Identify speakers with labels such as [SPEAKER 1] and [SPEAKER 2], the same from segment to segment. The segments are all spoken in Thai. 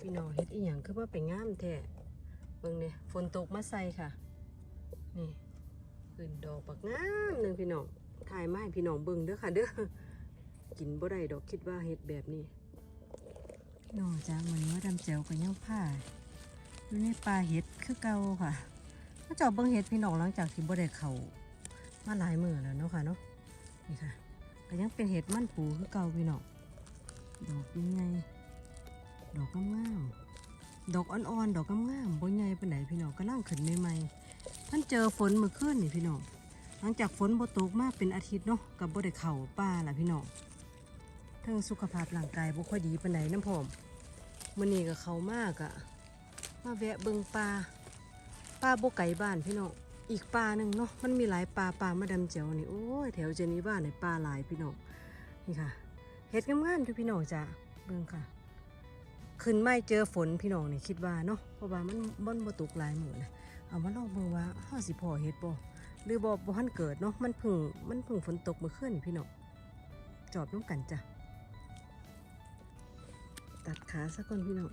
[SPEAKER 1] พี่น้องเฮ็ดอีหยังคือว่าไปงามแท้เบิ่งเนี่ยฝนตกมาใส่ค่ะ นี่ขึ้นดอกบักงามหนึ่งพี่น้องถ่ายมาให้พี่น้องเบิ่งเด้อค่ะ เด้อกินบ่ได้ดอกคิดว่าเฮ็ดแบบนี้พี่น้องจ้าเหมือนว่าดำแจวกับยังผ้าอยู่ในป่าเห็ดคือเก่าค่ะมาจอบเบิ่งเห็ดพี่น้องหลังจากที่บ่ได้เขามาหลายมื้อแล้วเนาะค่ะเนาะนี่ค่ะก็ยังเป็นเห็ดมันปูคือเก่าพี่น้องดอกยังไง ดอกงามๆดอกอ่อนๆ ดอกงามๆบ่ใหญ่ปานไหนพี่น้องกำลังขึ้นใหม่ๆท่านเจอฝนเมื่อคืนนี่พี่น้องหลังจากฝนบ่ตกมากเป็นอาทิตย์เนาะกับบ่ได้เข้าป่าล่ะพี่น้องทั้งสุขภาพร่างกายบ่ค่อยดีปานไหนน้ำพร้อมมื้อนี้ก็เขามากอะมาแวะเบิ่งป่าป่าบ่ไกลบ้านพี่น้องอีกป่าหนึ่งเนาะมันมีหลายป่าป่ามาดำเจียวนี่โอ้ยแถวเจนี้บ้านในป่าหลายพี่น้องนี่ค่ะเฮ็ดงามๆอยู่พี่น้องจ้ะเบิ่งค่ะ ขึ้นไม่เจอฝนพี่น้องนี่คิดว่าเนาะเพราะว่ามันบ่นบ่ตกหลายมื้อนะเอามาลองเบิ่งว่าเฮาสิพอเฮ็ดบ่หรือบ่บ่ทันเกิดเนาะมันเพิ่งมันเพิ่งฝนตกเมื่อคืนนี่พี่น้องจอบน้ำกันจ้ะตัดขาซะก่อนพี่น้อง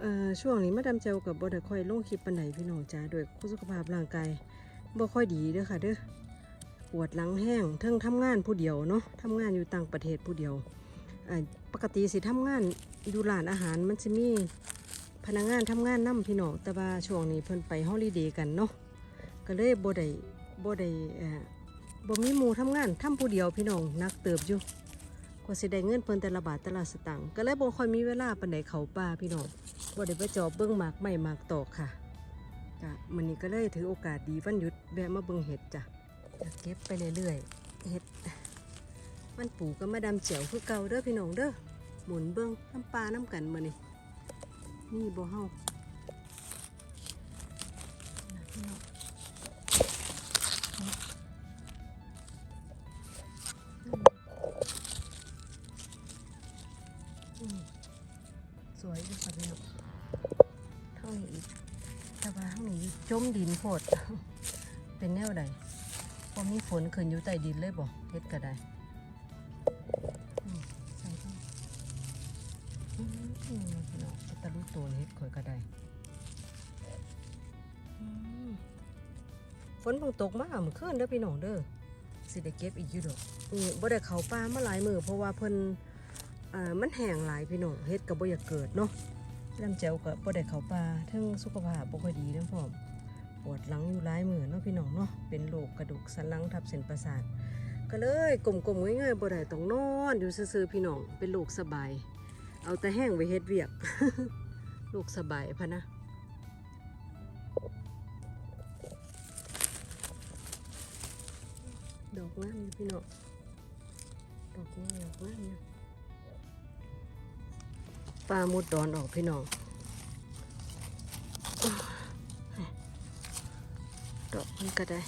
[SPEAKER 1] เอ่อช่วงนี้มาดามเจลกับบ่ได้ค่อยลงคลิปปานใดพี่น้องจ้าโดวยสุขภาพร่างกายบ่ค่อยดีเด้อค่ะเด้อปวดหลังแห้งเทั้งทำงานผู้เดียวเนาะทำงานอยู่ต่างประเทศผู้เดียว ปกติสิทำงานอยู่ร้านอาหารมันจะมีพนักงานทำงานนํพี่น้องแต่ว่าช่วงนี้เพิ่นไปฮอลิเดย์กันเนาะก็เลยบ่ได้บ่ได้บ่มีหมู่ทำงานทำผู้เดียวพี่น้องนักเติบอยู่กว่าสิได้เงินเพิ่นแต่ละบาทแต่ละสตางค์ก็เลยบ่ค่อยมีเวลาปานใดเขาป่าพี่น้องบ่ได้ไปจอบเบิ่งหมากไม้หมากตอกค่ะจ้ะมื้อนี้ก็เลยถือโอกาสดีวันหยุดแวะมาเบิ่งเห็ดจ้ะจะเก็บไปเรื่อยๆเห็ด มันปูก็มาดำเจียวคือเก่าเด้อพี่น้องเด้อหมุนเบิ้งน้ำปลาน้ำกันมานี่นี่บ่เฮาสวยอยู่ค่ะพี่น้องเท่านี้อีกแต่ว่าข้างนี้จมดินโพดเป็นแนวใดพอมีฝนขึ้นอยู่ใต้ดินเลยบ่เฮ็ดก็ได้ พี่น้องตะลุตัวเฮ็ดข่อยก็ได้ฝนเพิ่งตกมาเมื่อคืนเด้อพี่น้องเด้อสิได้เก็บอีกอยู่ดอกบ่ได้เขาป่ามาหลายมือเพราะว่าเพิ่นเอ่อมันแห้งหลายพี่น้องเฮ็ดก็บ่อยากเกิดเนาะลำแจวก็บ่ได้เขาป่าทั้งสุขภาพบ่ค่อยดีนำพร้อมปวดหลังอยู่หลายมือเนาะพี่น้องเนาะเป็นโรคกระดูกสันหลังทับเส้นประสาทก็เลยกลมๆง่ายๆบ่ได้ต้องนอนอยู่ซื่อๆพี่น้องเป็นลูกสบาย เอาแต่แห้งไว้เฮ็ดเวียก ลูกสบายพะนะดอกงามอยู่พี่น้องดอกงามดอกงามอยู่ปลาหมุดดอนออกพี่น้องดอกมันก็ได้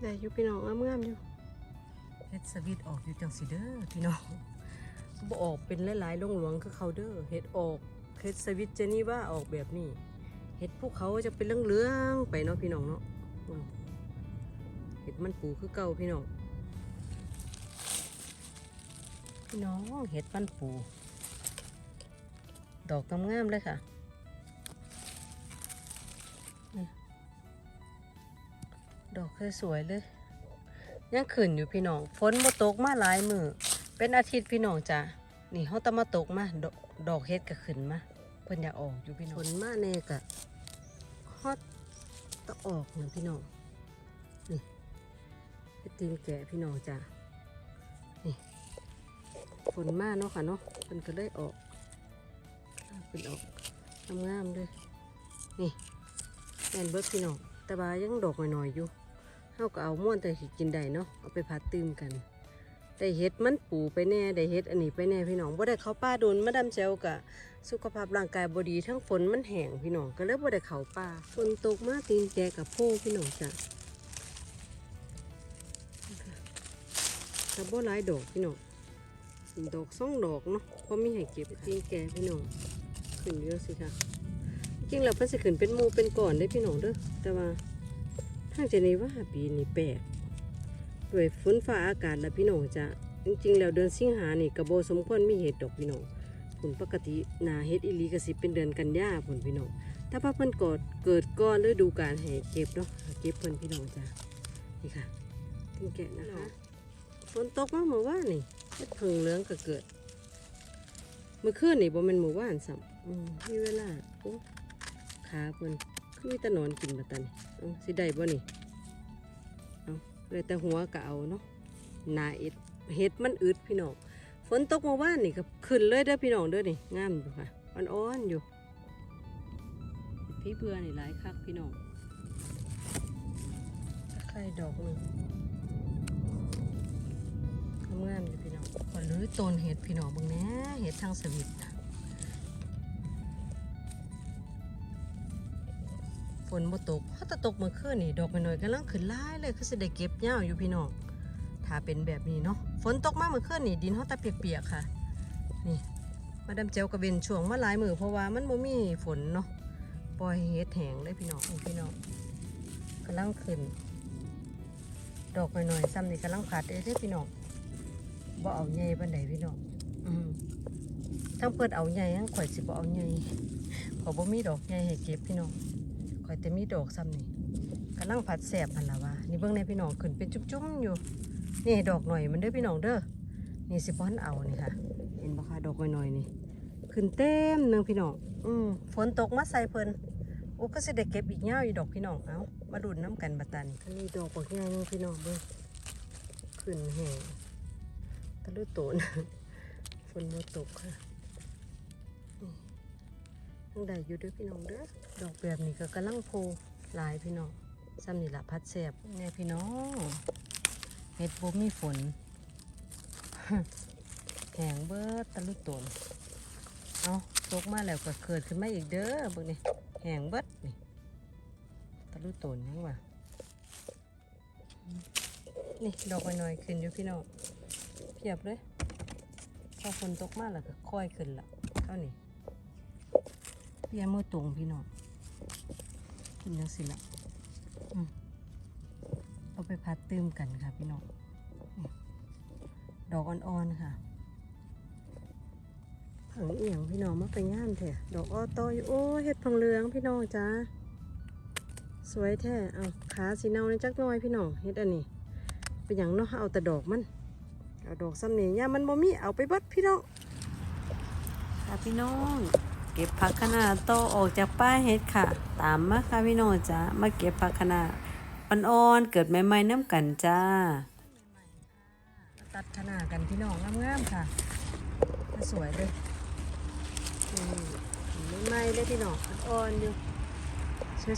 [SPEAKER 1] ได้อยู่พี่น้องงามๆอยู่เฮ็ดสวิตออกอยู่จังสิเด้อพี่น้องบ่ออกเป็นหลายๆลงหลวงคือเขาเด้อเฮ็ดออกเฮ็ดสวิตเจนี่ว่าออกแบบนี้เฮ็ดภูเขาจะเป็นเหลืองๆไปเนาะพี่น้องเนาะเฮ็ดมันปูคือเก่าพี่น้องพี่น้องเฮ็ดมันปู ดอกงามๆเลยค่ะ ดอกสวยเลย ยังขึ้นอยู่พี่น้อง ฝนมาตกมาหลายมือ เป็นอาทิตย์พี่น้องจ้ะ นี่เขาตะมาตกมาดอกดอกเฮ็ดก็ขึ้นมา เพิ่นอยากออกอยู่พี่น้อง ฝนมาแน่กะฮอตตะออกนะพี่น้อง นี่ไปตีนแก่พี่น้องจ้ะ นี่ ฝนมาเนาะค่ะเนาะเพิ่นก็เลยออกเป็นออกงามๆเลย นี่แอนเบิร์ดพี่น้องแต่ว่ายังดอกหน่อยๆอยู่ เฮาก็เอาม่วนแต่สิกินได้เนาะเอาไปผัดตืมกันได้เฮ็ดมันปูไปแน่ได้เฮ็ดอันนี้ไปแน่พี่น้องบ่ได้เข้าป่าโดนมาดำเซลกะสุขภาพร่างกายบดีทั้งฝนมันแห้งพี่น้องก็เลยบ่ได้เข้าป่าฝนตกมาตีนแกกับโพพี่น้องจ้ะแต่บ่หลายดอกพี่น้องดอกสองดอกเนาะเพราะมีให้เก็บตีนแกพี่น้องขึ้นเยอะสิค่ะจริงแล้วเพิ่นสิขึ้นเป็นมูเป็นก่อนได้พี่น้องเด้อแต่ว่า ทางเจนี้ว่าปีนี้แปลกด้วยฝนฟ้าอากาศและพี่น้องจ้ะจริงๆ แล้วเดือนสิงหานี่กระโบสมควรมีเห็ดดอกพี่น้องผลปกติหนาเฮ็ดอีหลีก็สิเป็นเดือนกันยาผลพี่น้องถ้าพระเพิ่นกอดเกิดก่อนฤดูกาลให้เก็บเนาะเก็บเพิ่นพี่น้องจ้ะนี่ค่ะทิ้งแกะนะคะฝนตกมาเมื่อวานนี่เฮ็ดเพิงเหลืองก็เกิด เมื่อคืนนี่บ่แม่นหมู่บ้านซ้ำอืมมีเวลาโอ้ขาเพิ่นคือ มีแตะนอนกินบัดตานี่เอาสิได้บ่นี่เอาเลยแต่หัวก็เอาเนาะนาเอ็ดเฮ็ดมันอึดพี่น้องฝนตกมื่อวานนี่ก็ขึ้นเลยเด้อพี่น้องเด้อนี่งามอยู่ค่ะอ่อนๆอยู่ พี่เบื่อนี่หลายคักพี่น้องไข่ดอกหนึงงามอยู่พี่น้องขอลื้อต้นเห็ดพี่น้องบิ่งแน่เห็ดทางสวิตนะ ฝนบ่ตกถ้าจะตกเมื่อคืนนี่ดอกน้อยๆกำลังขึ้นหลายเลยคือสิได้เก็บยาวอยู่พี่น้องถ้าเป็นแบบนี้เนาะฝนตกมาเมื่อคืนนี่ดินเฮาตะเปียกๆค่ะ นี่ มาดำเจียวกระเบนช่วงมาหลายมือเพราะว่ามันบ่มีฝนเนาะปล่อยเฮ็ดแห้งเลยพี่น้องพี่น้องกำลังขึ้น ดอกน้อยๆซ้ำนี่กำลังผัดเด้พี่น้องบ่เอาใหญ่ปานใดพี่น้องอืมทั้งเปิดเอาใหญ่ทั้งข่อยสิบ่เอาใหญ่ขอยบ่มีดอกใหญ่ให้เก็บพี่น้อง คอยแต่มีดอกซ้ำนี่กำลังผัดแสบพันละว่า นี่เบื้องในพี่น้องขึ้นเป็นจุ้มๆอยู่ นี่ดอกหน่อยมันเด้อพี่น้องเด้อ นี่สิบอนเอานี่ค่ะ เห็นบ่คะดอกหน่อยๆนี่ ขึ้นเต็มหนึงพี่น้อง อืมฝนตกมาใส่เพิ่นโอ้ก็สิได้เก็บอีกเงาอยู่ดอกพี่น้อง เอามาดูดน้ำกันบัดตันอันนี้ดอกบักใหญ่หนึงพี่น้องเบิ่งขึ้นแห้งตะลุโตนฝนบ่ตกค่ะ ยังได้อยู่ด้วยพี่น้องเด้อดอกแบบนี้ก็กำลังโพหลายพี่น้องซ้ำนี่ละพัดแสบเนี่ยพี่น้องเห็ดบ่มีฝนแข็งเบิดตะลุตนเอาตกมาแล้วก็เกิดขึ้นมาอีกเด้อเบิ่งนี่แห้งเบิดนี่ตะลุตนยังวะนี่ดอกน้อยขึ้นอยู่พี่น้องเพียบเลยพอฝนตกมาแล้วก็ค่อยขึ้นละเท่านี้ เยี่ยมมือตรงพี่น้องกินยังสิละอืมเอาไปพัดตื้มกันค่ะพี่น้องอืมดอกอ่อนๆค่ะผังเอียงพี่น้องมาไปงานแท้ดอกอ้อโตอยู่โอ้ยเห็ดผังเหลืองพี่น้องจ้าสวยแท้เอาขาสีเนาในจักหน้อยพี่น้องเห็ดอันนี้เป็นอย่างเนาะเอาแต่ดอกมันเอาดอกซ้ำนี่ย่ามันบ่มีเอาไปเบัดพี่น้องค่ะพี่น้อง เก็บผักคะน้าโตออกจากป้ายเฮ็ดค่ะ ตามมาค่ะพี่น้องจ้ามาเก็บผักคะน้าอ่อนๆเกิดใหม่ๆน้ำกันจ้า ตัดคะน้ากันพี่น้องงามๆค่ะสวยเลยนี่ใหม่เลยพี่น้องอ่อนๆอยู่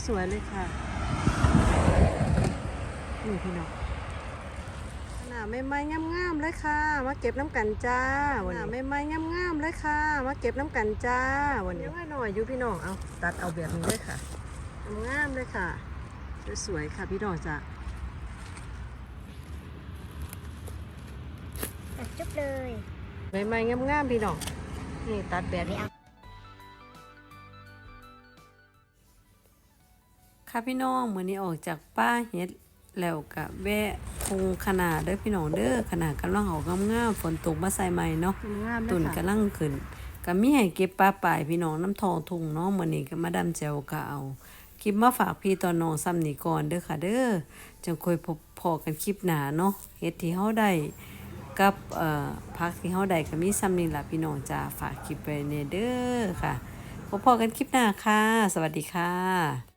[SPEAKER 1] สวยๆเลยค่ะนี่พี่น้อง ไม่ไม้งามๆเลยค่ะ มาเก็บน้ำกันจ้า วันนี้ไม่ไม้งามๆเลยค่ะ มาเก็บน้ำกันจ้า วันนี้หน่อยอยู่พี่น้อง เอาตัดเอาแบบนี้เลยค่ะงามๆเลยค่ะ สวยๆค่ะพี่น้องจ้า
[SPEAKER 2] ตัดจุ๊บเลย
[SPEAKER 1] ใหม่ๆงามๆพี่น้อง นี่ตัดแบบนี้ค่ะพี่น้องมื้อนี้ออกจากป้าเฮ็ด แล้วก็แวะคงขนาดเด้อพี่น้องเด้อขนาดกำลังออกงามๆฝนตกมาใส่ใหม่เนาะ
[SPEAKER 2] งาม
[SPEAKER 1] ตุนกำลังขึ้นก็มีให้เก็บปลาป่ายพี่น้องน้ำทองทุ่งเนาะมื้อนี้ก็มาดำแจวก็เอาคลิปมาฝากพี่ตอนน้องซ้ำนี่ก่อนเด้อค่ะเด้อจังค่อยพบพอกันคลิปหน้าเนาะเฮ็ดที่เฮาได้กับเอ่อพักที่เฮาได้ก็มีซ้ำนี่ล่ะพี่น้องจ้าฝากคลิปไปเนเด้อค่ะพบพอกันคลิปหน้าค่ะ สวัสดีค่ะ